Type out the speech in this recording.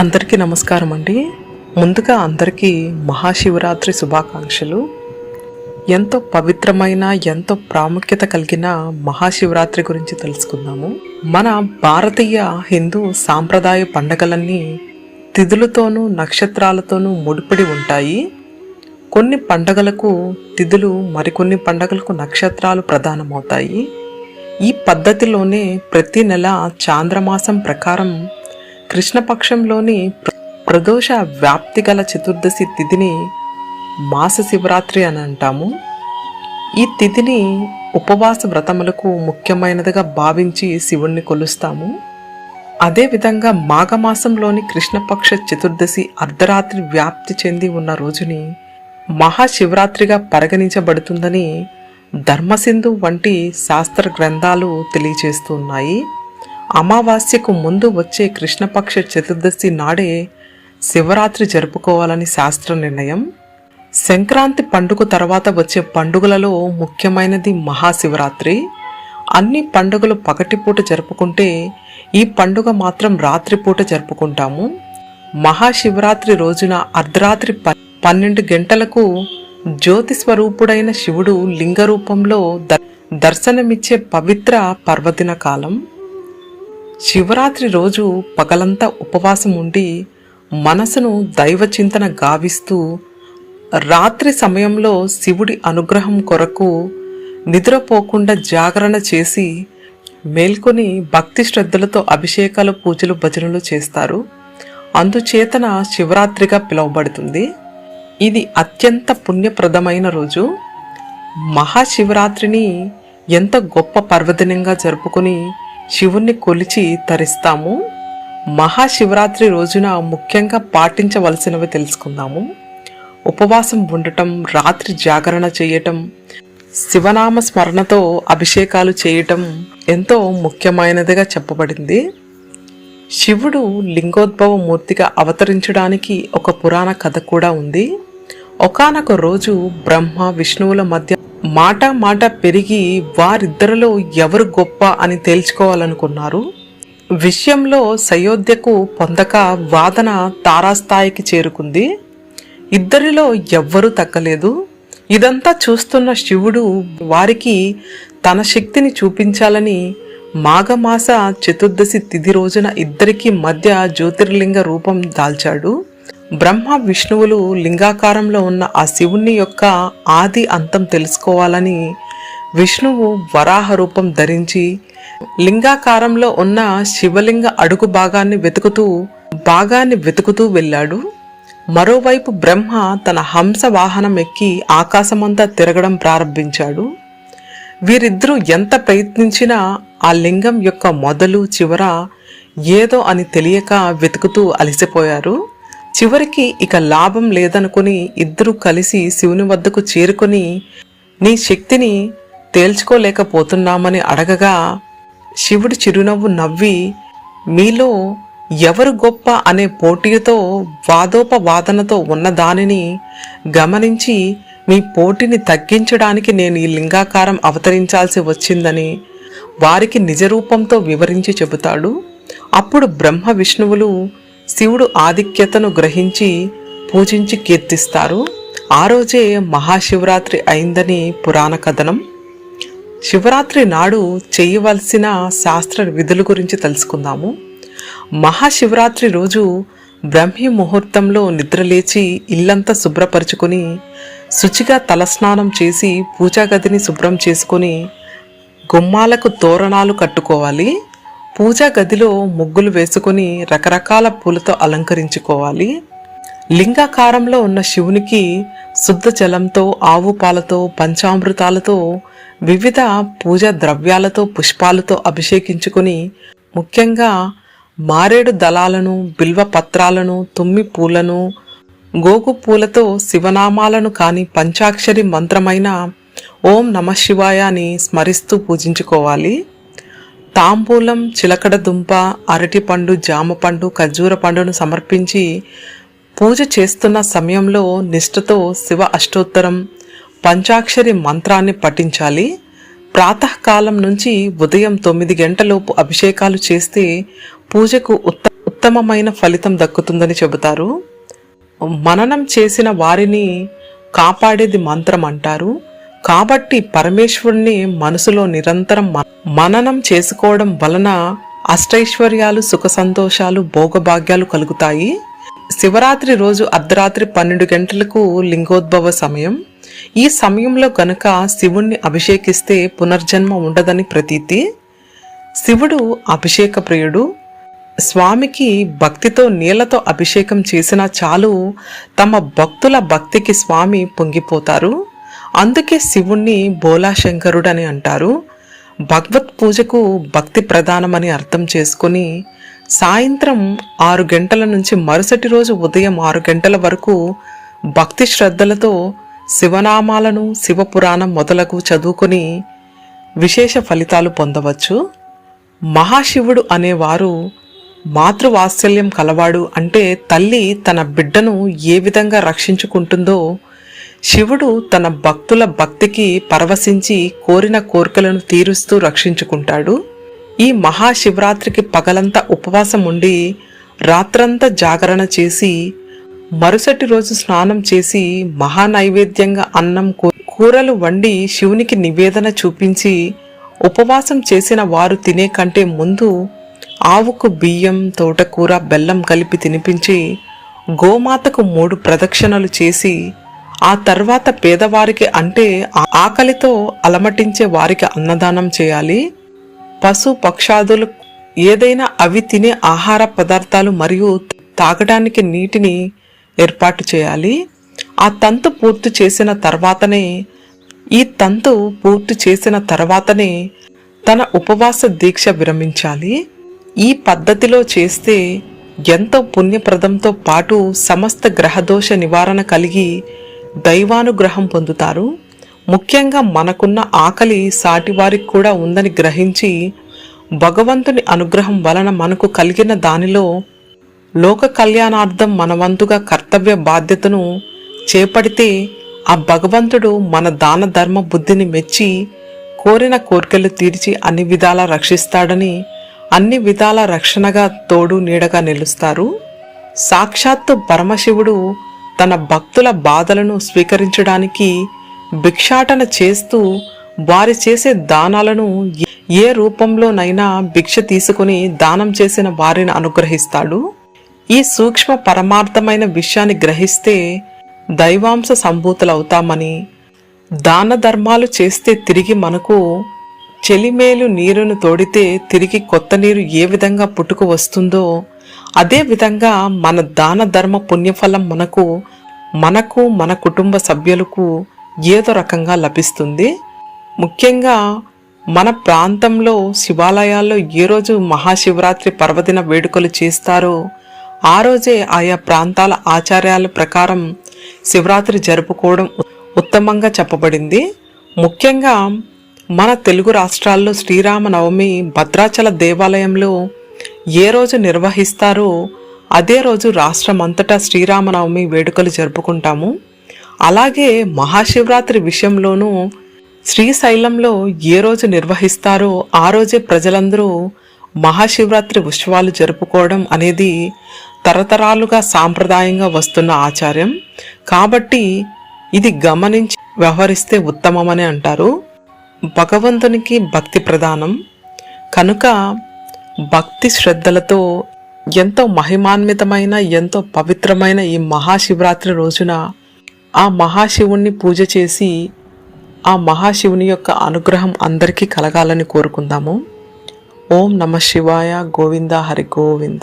అందరికీ నమస్కారం అండి. ముందుగా అందరికీ మహాశివరాత్రి శుభాకాంక్షలు. ఎంతో పవిత్రమైన ఎంతో ప్రాముఖ్యత కలిగిన మహాశివరాత్రి గురించి తెలుసుకుందాము. మన భారతీయ హిందూ సాంప్రదాయ పండగలన్నీ తిథులతోనూ నక్షత్రాలతోనూ ముడిపడి ఉంటాయి. కొన్ని పండగలకు తిథులు మరికొన్ని పండగలకు నక్షత్రాలు ప్రధానమవుతాయి. ఈ పద్ధతిలోనే ప్రతి నెల చాంద్రమాసం ప్రకారం కృష్ణపక్షంలోని ప్రదోష వ్యాప్తి గల చతుర్దశి తిథిని మాస శివరాత్రి అని అంటాము. ఈ తిథిని ఉపవాస వ్రతములకు ముఖ్యమైనదిగా భావించి శివుణ్ణి కొలుస్తాము. అదేవిధంగా మాఘమాసంలోని కృష్ణపక్ష చతుర్దశి అర్ధరాత్రి వ్యాప్తి చెంది ఉన్న రోజుని మహాశివరాత్రిగా పరిగణించబడుతుందని ధర్మసింధు వంటి శాస్త్ర గ్రంథాలు తెలియజేస్తున్నాయి అమావాస్యకు ముందు వచ్చే కృష్ణపక్ష చతుర్దశి నాడే శివరాత్రి జరుపుకోవాలని శాస్త్ర నిర్ణయం. సంక్రాంతి పండుగ తర్వాత వచ్చే పండుగలలో ముఖ్యమైనది మహాశివరాత్రి. అన్ని పండుగలు పగటిపూట జరుపుకుంటే ఈ పండుగ మాత్రం రాత్రిపూట జరుపుకుంటాము. మహాశివరాత్రి రోజున అర్ధరాత్రి ప- పన్నెండు గంటలకు జ్యోతి స్వరూపుడైన శివుడు లింగ రూపంలో ద- దర్శనమిచ్చే పవిత్ర పర్వదిన కాలం. శివరాత్రి రోజు పగలంతా ఉపవాసం ఉండి మనసును దైవ చింతన గావిస్తూ రాత్రి సమయంలో శివుడి అనుగ్రహం కొరకు నిద్రపోకుండా జాగరణ చేసి మేల్కొని భక్తి శ్రద్ధలతో అభిషేకాలు పూజలు భజనలు చేస్తారు. అందుచేతన శివరాత్రిగా పిలువబడుతుంది. ఇది అత్యంత పుణ్యప్రదమైన రోజు. మహాశివరాత్రిని ఎంత గొప్ప పర్వదినంగా జరుపుకొని శివుణ్ణి కొలిచి తరిస్తాము. మహాశివరాత్రి రోజున ముఖ్యంగా పాటించవలసినవి తెలుసుకుందాము. ఉపవాసం ఉండటం రాత్రి జాగరణ చేయటం శివనామ స్మరణతో అభిషేకాలు చేయటం ఎంతో ముఖ్యమైనదిగా చెప్పబడింది. శివుడు లింగోద్భవ మూర్తిగా అవతరించడానికి ఒక పురాణ కథ కూడా ఉంది. ఒకానొక రోజు బ్రహ్మ విష్ణువుల మధ్య మాట మాట పెరిగి వారిద్దరిలో ఎవరు గొప్ప అని తేల్చుకోవాలనుకున్నారు? విషయంలో సయోధ్యకు పొందక వాదన తారాస్థాయికి చేరుకుంది. ఇద్దరిలో ఎవ్వరూ తగ్గలేదు. ఇదంతా చూస్తున్న శివుడు వారికి తన శక్తిని చూపించాలని మాఘమాస చతుర్దశి తిథి రోజున ఇద్దరికీ మధ్య జ్యోతిర్లింగ రూపం దాల్చాడు. బ్రహ్మ విష్ణువులు లింగాకారంలో ఉన్న ఆ శివుని యొక్క ఆది అంతం తెలుసుకోవాలని విష్ణువు వరాహ రూపం ధరించి లింగాకారంలో ఉన్న శివలింగ అడుగు భాగాన్ని వెతుకుతూ భాగాన్ని వెతుకుతూ వెళ్ళాడు. మరోవైపు బ్రహ్మ తన హంస వాహనం ఎక్కి ఆకాశమంతా తిరగడం ప్రారంభించాడు. వీరిద్దరూ ఎంత ప్రయత్నించినా ఆ లింగం యొక్క మొదలు చివర ఏదో అని తెలియక వెతుకుతూ అలసిపోయారు. చివరికి ఇక లాభం లేదనుకుని ఇద్దరూ కలిసి శివుని వద్దకు చేరుకొని నీ శక్తిని తేల్చుకోలేకపోతున్నామని అడగగా శివుడు చిరునవ్వు నవ్వి మీలో ఎవరు గొప్ప అనే పోటీతో వాదోపవాదనతో ఉన్న దానిని గమనించి మీ పోటీని తగ్గించడానికి నేను ఈ లింగాకారం అవతరించాల్సి వచ్చిందని వారికి నిజరూపంతో వివరించి చెబుతాడు. అప్పుడు బ్రహ్మ విష్ణువులు శివుడు ఆధిక్యతను గ్రహించి పూజించి కీర్తిస్తారు. ఆ రోజే మహాశివరాత్రి అయిందని పురాణ కథనం. శివరాత్రి నాడు చేయవలసిన శాస్త్ర విధుల గురించి తెలుసుకుందాము. మహాశివరాత్రి రోజు బ్రహ్మి ముహూర్తంలో నిద్రలేచి ఇల్లంతా శుభ్రపరుచుకొని శుచిగా తలస్నానం చేసి పూజా గదిని శుభ్రం చేసుకొని గుమ్మాలకు తోరణాలు కట్టుకోవాలి. పూజా గదిలో ముగ్గులు వేసుకొని రకరకాల పూలతో అలంకరించుకోవాలి. లింగాకారంలో ఉన్న శివునికి శుద్ధ జలంతో ఆవు పాలతో పంచామృతాలతో వివిధ పూజా ద్రవ్యాలతో పుష్పాలతో అభిషేకించుకొని ముఖ్యంగా మారేడు దళాలను బిల్వ పత్రాలను తుమ్మి పూలను గోగు పూలతో శివనామాలను కాని పంచాక్షరి మంత్రమైన ఓం నమ శివాయ అని స్మరిస్తూ పూజించుకోవాలి. తాంబూలం చిలకడ దుంప అరటిపండు జామ పండు ఖర్జూర పండును సమర్పించి పూజ చేస్తున్న సమయంలో నిష్ఠతో శివ అష్టోత్తరం పంచాక్షరి మంత్రాన్ని పఠించాలి. ప్రాతకాలం నుంచి ఉదయం తొమ్మిది గంటలోపు అభిషేకాలు చేస్తే పూజకు ఉత్త ఉత్తమమైన ఫలితం దక్కుతుందని చెబుతారు. మననం చేసిన వారిని కాపాడేది మంత్రం అంటారు. కాబట్టి పరమేశ్వరుణ్ణి మనసులో నిరంతరం మననం చేసుకోవడం వలన అష్టైశ్వర్యాలు సుఖ సంతోషాలు భోగభాగ్యాలు కలుగుతాయి. శివరాత్రి రోజు అర్ధరాత్రి పన్నెండు గంటలకు లింగోద్భవ సమయం. ఈ సమయంలో గనుక శివుణ్ణి అభిషేకిస్తే పునర్జన్మ ఉండదని ప్రతీతి. శివుడు అభిషేక ప్రియుడు. స్వామికి భక్తితో నీళ్ళతో అభిషేకం చేసినా చాలు తమ భక్తుల భక్తికి స్వామి పొంగిపోతారు. అందుకే శివుణ్ణి బోలాశంకరుడని అంటారు. భగవత్ పూజకు భక్తి ప్రధానమని అర్థం చేసుకుని సాయంత్రం ఆరు గంటల నుంచి మరుసటి రోజు ఉదయం ఆరు గంటల వరకు భక్తి శ్రద్ధలతో శివనామాలను శివపురాణం మొదలగు చదువుకొని విశేష ఫలితాలు పొందవచ్చు. మహాశివుడు అనేవారు మాతృవాత్సల్యం కలవాడు అంటే తల్లి తన బిడ్డను ఏ విధంగా రక్షించుకుంటుందో శివుడు తన భక్తుల భక్తికి పరవశించి కోరిన కోరికలను తీరుస్తూ రక్షించుకుంటాడు. ఈ మహాశివరాత్రికి పగలంతా ఉపవాసం ఉండి రాత్రంతా జాగరణ చేసి మరుసటి రోజు స్నానం చేసి మహానైవేద్యంగా అన్నం కూరలు వండి శివునికి నివేదన చూపించి ఉపవాసం చేసిన వారు తినే కంటే ముందు ఆవుకు బియ్యం తోటకూర బెల్లం కలిపి తినిపించి గోమాతకు మూడు ప్రదక్షిణలు చేసి ఆ తర్వాత పేదవారికి అంటే ఆకలితో అలమటించే వారికి అన్నదానం చేయాలి. పశు పక్షాదులు ఏదైనా అవి తినే ఆహార పదార్థాలు మరియు తాగడానికి నీటిని ఏర్పాటు చేయాలి. ఆ తంతు పూర్తి చేసిన తర్వాతనే ఈ తంతు పూర్తి చేసిన తర్వాతనే తన ఉపవాస దీక్ష విరమించాలి. ఈ పద్ధతిలో చేస్తే ఎంతో పుణ్యప్రదంతో పాటు సమస్త గ్రహదోష నివారణ కలిగి దైవానుగ్రహం పొందుతారు. ముఖ్యంగా మనకున్న ఆకలి సాటివారికి కూడా ఉందని గ్రహించి భగవంతుని అనుగ్రహం వలన మనకు కలిగిన దానిలో లోక కళ్యాణార్థం మనవంతుగా కర్తవ్య బాధ్యతను చేపడితే ఆ భగవంతుడు మన దాన ధర్మ బుద్ధిని మెచ్చి కోరిన కోరికలు తీర్చి అన్ని విధాలా రక్షిస్తాడని అన్ని విధాల రక్షణగా తోడు నీడగా నిలుస్తారు. సాక్షాత్తు పరమశివుడు తన భక్తుల బాధలను స్వీకరించడానికి భిక్షాటన చేస్తూ వారి చేసే దానాలను ఏ రూపంలోనైనా భిక్ష తీసుకుని దానం చేసిన వారిని అనుగ్రహిస్తాడు. ఈ సూక్ష్మ పరమార్థమైన విషయాన్ని గ్రహిస్తే దైవాంశ సంభూతులవుతామని దాన ధర్మాలు చేస్తే తిరిగి మనకు చెలిమేలు నీరును తోడితే తిరిగి కొత్త నీరు ఏ విధంగా పుట్టుకు వస్తుందో అదే విధంగా మన దాన ధర్మ పుణ్యఫలం మనకు మనకు మన కుటుంబ సభ్యులకు ఏదో రకంగా లభిస్తుంది. ముఖ్యంగా మన ప్రాంతంలో శివాలయాల్లో ఏ రోజు మహాశివరాత్రి పర్వదిన వేడుకలు చేస్తారో ఆ రోజే ఆయా ప్రాంతాల ఆచార్యాల ప్రకారం శివరాత్రి జరుపుకోవడం ఉత్తమంగా చెప్పబడింది. ముఖ్యంగా మన తెలుగు రాష్ట్రాల్లో శ్రీరామనవమి భద్రాచల దేవాలయంలో ఏ రోజు నిర్వహిస్తారో అదే రోజు రాష్ట్రమంతటా శ్రీరామనవమి వేడుకలు జరుపుకుంటాము. అలాగే మహాశివరాత్రి విషయంలోనూ శ్రీశైలంలో ఏ రోజు నిర్వహిస్తారో ఆ రోజే ప్రజలందరూ మహాశివరాత్రి ఉత్సవాలు జరుపుకోవడం అనేది తరతరాలుగా సాంప్రదాయంగా వస్తున్న ఆచార్యం కాబట్టి ఇది గమనించి వ్యవహరిస్తే ఉత్తమమని అంటారు. భగవంతునికి భక్తి ప్రధానం. కనుక భక్తి శ్రద్ధలతో ఎంతో మహిమాన్వితమైన ఎంతో పవిత్రమైన ఈ మహాశివరాత్రి రోజున ఆ మహాశివుణ్ణి పూజ చేసి ఆ మహాశివుని యొక్క అనుగ్రహం అందరికీ కలగాలని కోరుకుందాము. ఓం నమ శివాయ గోవింద హరి గోవింద.